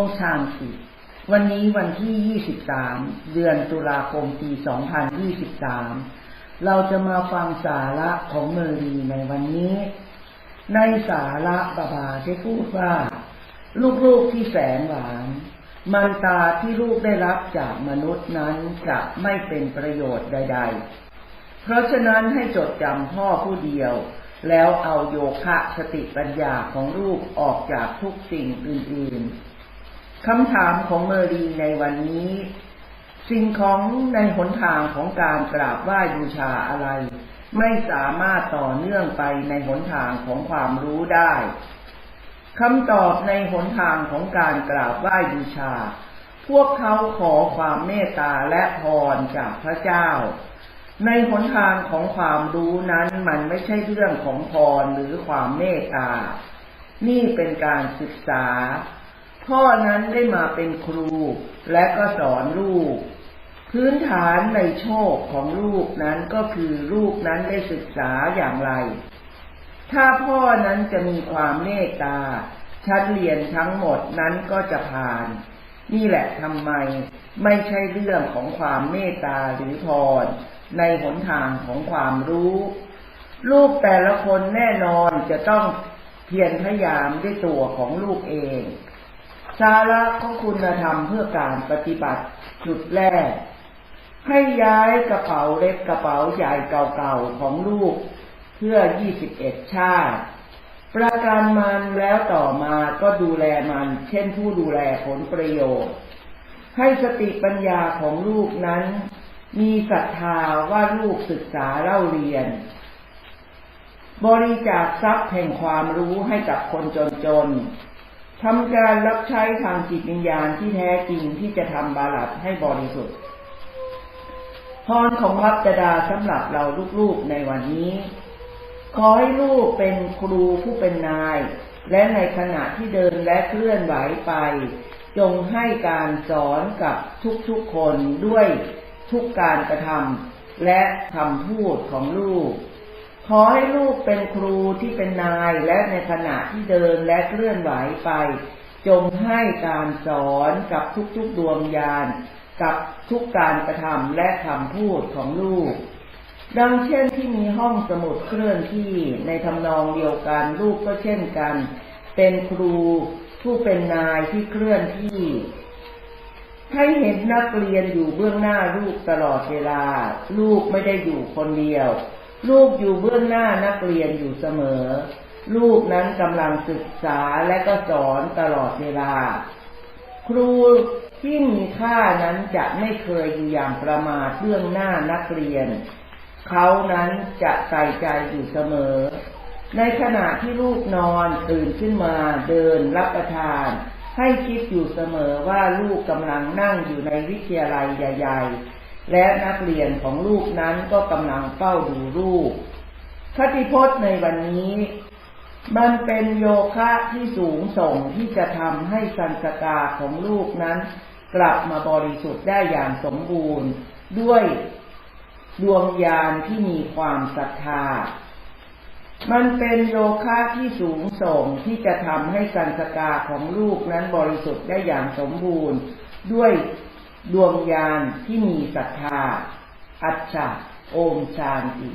มชานติวันนี้วันที่ 23 เดือนตุลาคม ปี 2023 เราจะมาฟังสาระของเมรีในวันนี้ ในสาระบาบาได้พูดว่า ลูกๆที่แสนหวานมันตาที่ลูกได้รับจากมนุษย์นั้นจะไม่เป็นประโยชน์ใด ๆ เพราะฉะนั้นให้จดจำพ่อผู้เดียว แล้วเอาโยคะสติปัญญาของลูกออกจากทุกสิ่งอื่นๆ คำถามของเมอรีในวันนี้ สิ่งของในหนทางของการกราบไหว้บูชาอะไร ไม่สามารถต่อเนื่องไปในหนทางของความรู้ได้คำตอบในหนทางของการกราบไหว้บูชา พวกเขาขอความเมตตาและพรจากพระเจ้า ในหนทางของความรู้นั้นมันไม่ใช่เรื่องของพรหรือความเมตตา นี่เป็นการศึกษา พ่อนั้นได้มาเป็นครูและก็สอนลูก พื้นฐานในโชคของลูกนั้นก็คือลูกนั้นได้ศึกษาอย่างไร ถ้าพ่อนั้นจะมีความเมตตาชั้นเรียนทั้งหมดนั้นก็จะผ่าน นี่แหละทำไมไม่ใช่เรื่องของความเมตตาหรือพรในหนทางของความรู้ ลูกแต่ละคนแน่นอนจะต้องเพียรพยายามด้วยตัวของลูกเอง สาระของคุณธรรมเพื่อการปฏิบัติจุดแรก ให้ย้ายกระเป๋าเล็กกระเป๋าใหญ่เก่าๆของลูก เพื่อ 21 ชาติ ประกันมันแล้วต่อมาก็ดูแลมัน เช่นผู้ดูแลผลประโยชน์ ให้สติปัญญาของลูกนั้น มีศรัทธาว่าลูกศึกษาเล่าเรียน บริจาคทรัพย์แห่งความรู้ให้กับคนจนๆ ทำการรับใช้ทางจิตวิญญาณที่แท้จริงที่จะทำบาลัดให้บริสุทธิ์พรของวัดดาสำหรับเราลูกๆในวันนี้ ขอให้ลูกเป็นครูผู้เป็นนาย และในขณะที่เดินและเคลื่อนไหวไป จงให้การสอนกับทุกๆคนด้วยทุกการกระทำและคำพูดของลูก ขอให้ลูกเป็นครูที่เป็นนายและในขณะที่เดินและเคลื่อนไหวไป จงให้การสอนกับทุกๆดวงญาณกับทุกการกระทำและคำพูดของลูก ดังเช่นที่มีห้องสมุดเคลื่อนที่ในทำนองเดียวกันลูกก็เช่นกัน เป็นครูผู้เป็นนายที่เคลื่อนที่ ให้เห็นนักเรียนอยู่เบื้องหน้าลูกตลอดเวลา ลูกไม่ได้อยู่คนเดียว ลูกอยู่เบื้องหน้านักเรียนอยู่เสมอ ลูกนั้นกำลังศึกษาและก็สอนตลอดเวลา ครูที่มีค่านั้นจะไม่เคยอยู่อย่างประมาทเบื้องหน้านักเรียน เขานั้นจะใส่ใจอยู่เสมอ ในขณะที่ลูกนอนตื่นขึ้นมาเดินรับประทาน ให้คิดอยู่เสมอว่าลูกกำลังนั่งอยู่ในวิทยาลัยใหญ่ ๆ และนักเรียนของลูกนั้นก็กำลังเฝ้าดูลูกคติพจน์ในวันนี้ มันเป็นโยคะที่สูงส่งที่จะทำให้สันสกาของลูกนั้น กลับมาบริสุทธิ์ได้อย่างสมบูรณ์ ด้วยดวงญาณที่มีความศรัทธา มันเป็นโยคะที่สูงส่งที่จะทำให้สันสกาของลูกนั้นบริสุทธิ์ได้อย่างสมบูรณ์ ด้วย ดวงยานที่มีศรัทธา อัจฉะโอมชานติ